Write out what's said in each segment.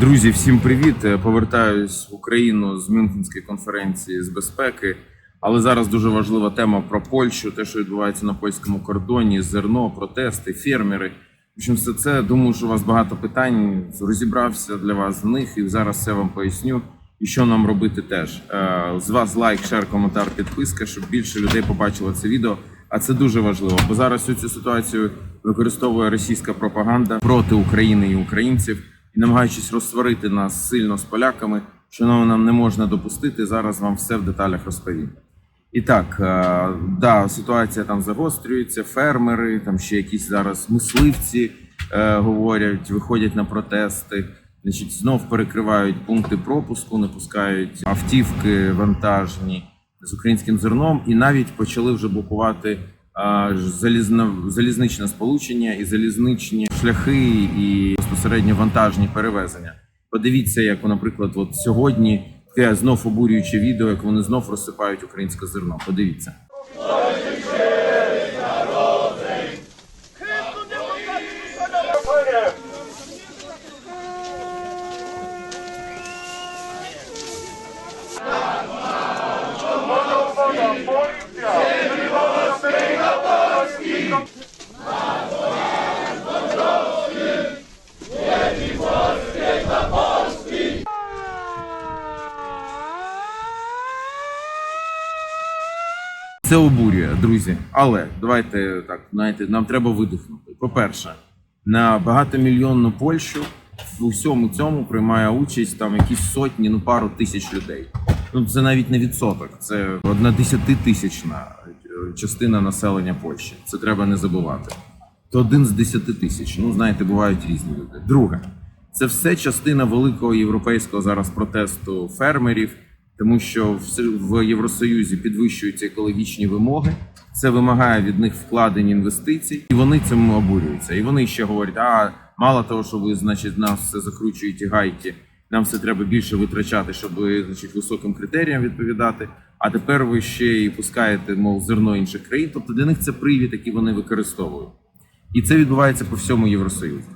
Друзі, всім привіт! Е, Повертаюсь в Україну з Мюнхенської конференції з безпеки. Але зараз дуже важлива тема про Польщу, те, що відбувається на польському кордоні, зерно, протести, фермери. В общем, все це думаю, що у вас багато питань. Розібрався для вас в них, і зараз все вам поясню. І що нам робити теж. Е, З вас лайк, шер, коментар, підписка, щоб більше людей побачило це відео. А це дуже важливо, бо зараз цю ситуацію використовує російська пропаганда проти України і українців і намагаючись розсварити нас сильно з поляками, що нам, нам не можна допустити. Зараз вам все в деталях розповім. І так, е, да, ситуація там загострюється, фермери, там ще якісь зараз мисливці е, говорять, виходять на протести. Значить, знов перекривають пункти пропуску, не пускають автівки вантажні з українським зерном, і навіть почали вже блокувати а, ж залізно, залізничне сполучення і залізничні шляхи, і безпосередньо вантажні перевезення. Подивіться, як, наприклад, от сьогодні таке знов обурююче відео, як вони знов розсипають українське зерно. Подивіться. Це обурює, друзі. Але давайте так, знаєте, нам треба видихнути. По-перше, на багатомільйонну Польщу в усьому цьому приймає участь там якісь сотні, ну пару тисяч людей. Ну це навіть не відсоток, це одна десятитисячна е, частина населення Польщі. Це треба не забувати. То один з десяти тисяч. Ну знаєте, бувають різні люди. Друге, це все частина великого європейського зараз протесту фермерів, тому що в- Євросоюзі підвищуються екологічні вимоги. Це вимагає від них вкладень інвестицій, і вони цьому обурюються. І вони ще говорять: а мало того, що ви, значить, нас все закручуєте гайки, нам все треба більше витрачати, щоб значить, високим критеріям відповідати. А тепер ви ще і пускаєте, мов зерно інших країн. Тобто для них це привід, який вони використовують. І це відбувається по всьому Євросоюзу.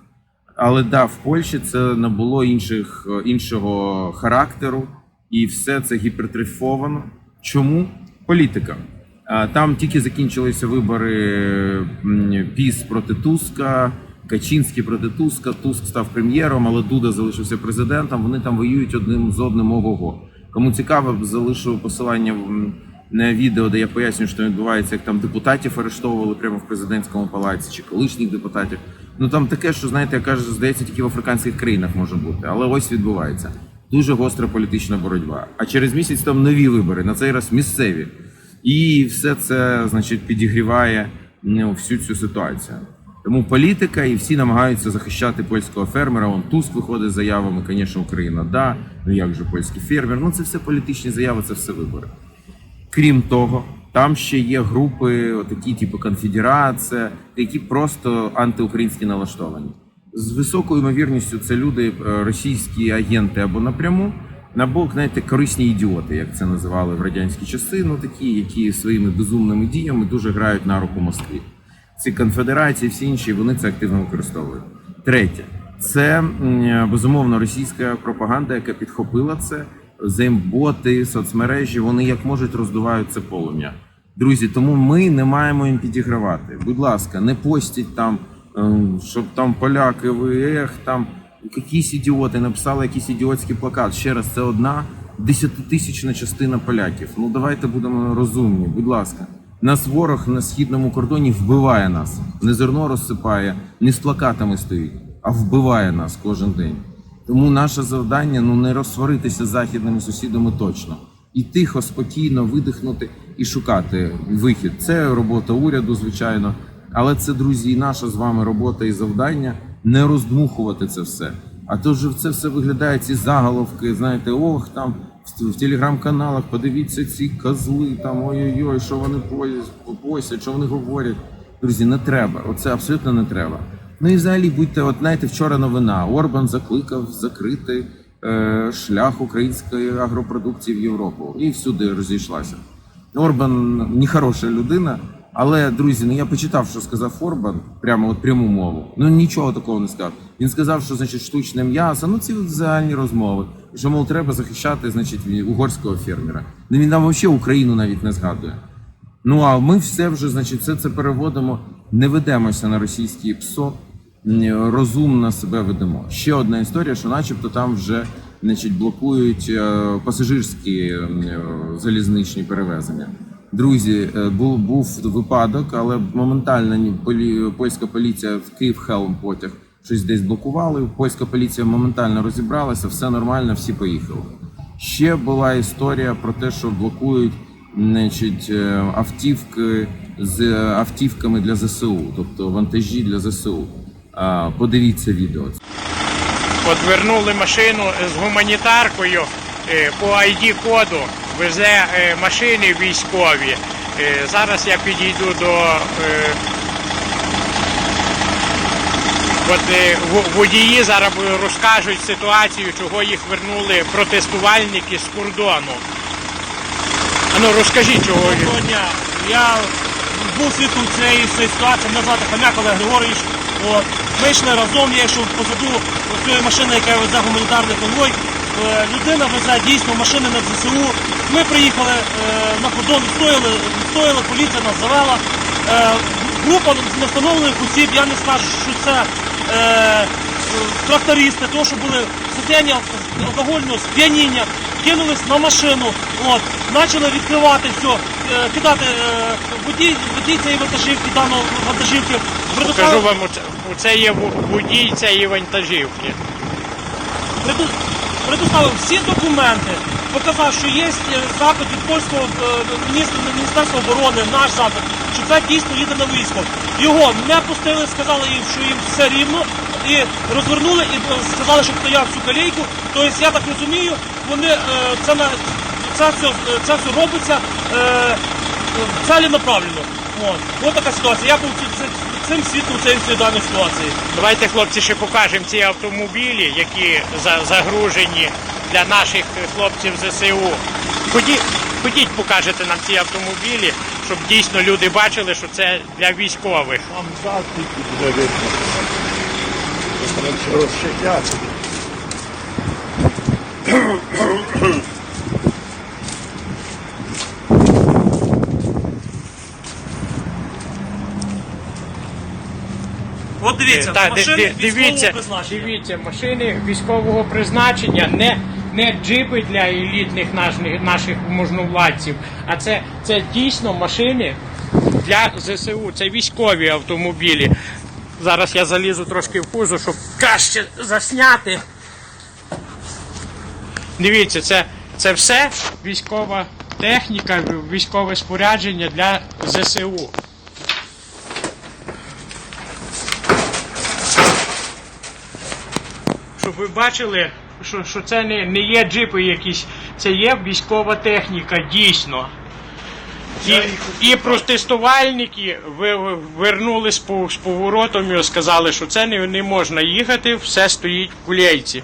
Але да, в Польщі це набуло інших, іншого характеру, і все це гіпертрофовано. Чому? Політика. Там тільки закінчилися вибори Піс проти Туска, Качинський проти Туска. Туск став прем'єром, але Дуда залишився президентом. Вони там воюють одним з одним ого-го. Кому цікаво, залишу посилання на відео, де я пояснюю, що відбувається, як там депутатів арештовували прямо в президентському палаці чи колишніх депутатів. Ну там таке, що знаєте, я кажу, здається, тільки в африканських країнах може бути, але ось відбувається. Дуже гостра політична боротьба. А через місяць там нові вибори, на цей раз місцеві. І все це, значить, підігріває ну, всю цю ситуацію. Тому політика і всі намагаються захищати польського фермера. Он Туск виходить з заявами, звісно, Україна, да. Ну як же польський фермер? Ну це все політичні заяви, це все вибори. Крім того, там ще є групи, такі, типу конфедерація, які просто антиукраїнські налаштовані. З високою ймовірністю це люди, е, російські агенти або напряму, або, знаєте, корисні ідіоти, як це називали в радянські часи. Ну такі, які своїми безумними діями дуже грають на руку Москві. Ці конфедерації, всі інші, вони це активно використовують. Третє, це безумовно російська пропаганда, яка підхопила це. Земботи, соцмережі, вони як можуть роздувають це полум'я. Друзі, тому ми не маємо їм підігравати. Будь ласка, не постіть там, щоб там поляки, ех, там якісь ідіоти написали якийсь ідіотський плакат. Ще раз, це одна десятитисячна частина поляків. Ну давайте будемо розумні, будь ласка. Нас ворог на східному кордоні вбиває нас, не зерно розсипає, не з плакатами стоїть, а вбиває нас кожен день. Тому наше завдання ну не розсваритися з західними сусідами точно. І тихо, спокійно видихнути і шукати вихід. Це робота уряду, звичайно. Але це, друзі, наша з вами робота і завдання не роздмухувати це все. А то ж це все виглядає ці заголовки. Знаєте, ох, там в, телеграм-каналах подивіться ці козли, там ой-ой-ой, що вони постять, що вони говорять. Друзі, не треба. Оце абсолютно не треба. Ну і взагалі будьте, от знаєте, вчора новина. Орбан закликав закрити е, шлях української агропродукції в Європу і всюди розійшлася. Орбан нехороша людина, Але друзі, ну я почитав, що сказав Форбан, прямо от пряму мову. Ну нічого такого не сказав. Він сказав, що значить штучне м'ясо, ну ці загальні розмови. Що мов треба захищати, значить, угорського фермера. Ну він нам взагалі Україну навіть не згадує. Ну а ми все вже, значить, все це переводимо, не ведемося на російські ПСО, розумно себе ведемо. Ще одна історія, що начебто там вже значить, блокують е, пасажирські е, залізничні перевезення. Друзі, е, був, був випадок, але моментально польська поліція в Київ Хелм потяг щось десь блокували. Польська поліція моментально розібралася, все нормально, всі поїхали. Ще була історія про те, що блокують значить, е, автівки з е, автівками для ЗСУ, тобто вантажі для ЗСУ. Подивіться відео. От вернули машину з гуманітаркою по ID-коду, везе е, машини військові. Е, Зараз я підійду до. е, От водії зараз розкажуть ситуацію, чого їх вернули протестувальники з кордону. А ну розкажіть, чого їх. Доброго дня. Я був свідком цієї ситуації, мене звати Хам'як Олег Григорович. От. Ми йшли разом, я йшов позаду цієї машини, яка везе гуманітарний конвой. Е, Людина везе дійсно машини на ЗСУ. Ми приїхали е, на кордон, стояли, стояли, поліція нас завела. Е, Група невстановлених осіб, я не скажу, що це трактористи, тому що були состояння алкогольного сп'яніння, кинулись на машину, от, почали відкривати все, кидати водій, водій цієї вантажівки, даної вантажівки. Покажу вам, оце, є в- водій цієї вантажівки. Предоставив всі документи, показав, що є запит від польського е, Міністерства оборони, наш запит, що це дійсно їде на військо. Його не пустили, сказали їм, що їм все рівно, і розвернули і е, сказали, щоб стояв цю калійку. Тобто, я так розумію, вони е, це на це все, це все робиться е, целенаправленно. От. От така ситуація. Я був цим свідком цієї даної ситуації. Давайте, хлопці, ще покажемо ці автомобілі, які загружені для наших хлопців ЗСУ. Ходіть, ходіть, покажете нам ці автомобілі, щоб дійсно люди бачили, що це для військових. Там завтра буде видно. Розширяться. Дивіться, Та, машини ди- ди- військового дивіться, призначення. дивіться, машини військового призначення, не, не джипи для елітних наших, наших можновладців, а це, це дійсно машини для ЗСУ, це військові автомобілі. Зараз я залізу трошки в кузов, щоб краще засняти. Дивіться, це, це все військова техніка, військове спорядження для ЗСУ. Ви бачили, що, що це не, не є джипи якісь, це є військова техніка, дійсно. І, і протестувальники вернули з, пов- з поворотом і сказали, що це не, не можна їхати, все стоїть в кулейці.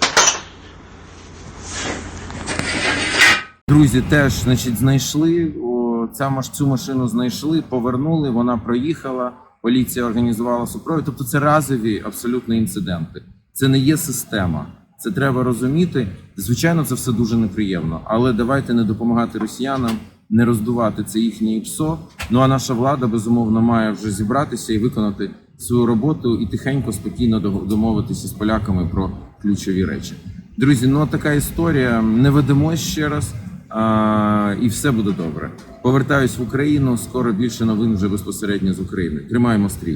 Друзі, теж значить, знайшли о, ця цю машину знайшли, повернули. Вона проїхала. Поліція організувала супровід. Тобто, це разові абсолютно інциденти. Це не є система. Це треба розуміти. Звичайно, це все дуже неприємно. Але давайте не допомагати росіянам, не роздувати це їхнє ПСО. Ну а наша влада безумовно має вже зібратися і виконати свою роботу і тихенько, спокійно домовитися з поляками про ключові речі. Друзі, ну така історія. Не ведемось ще раз. А, і все буде добре. Повертаюсь в Україну. Скоро більше новин вже безпосередньо з України. Тримаємо стрій.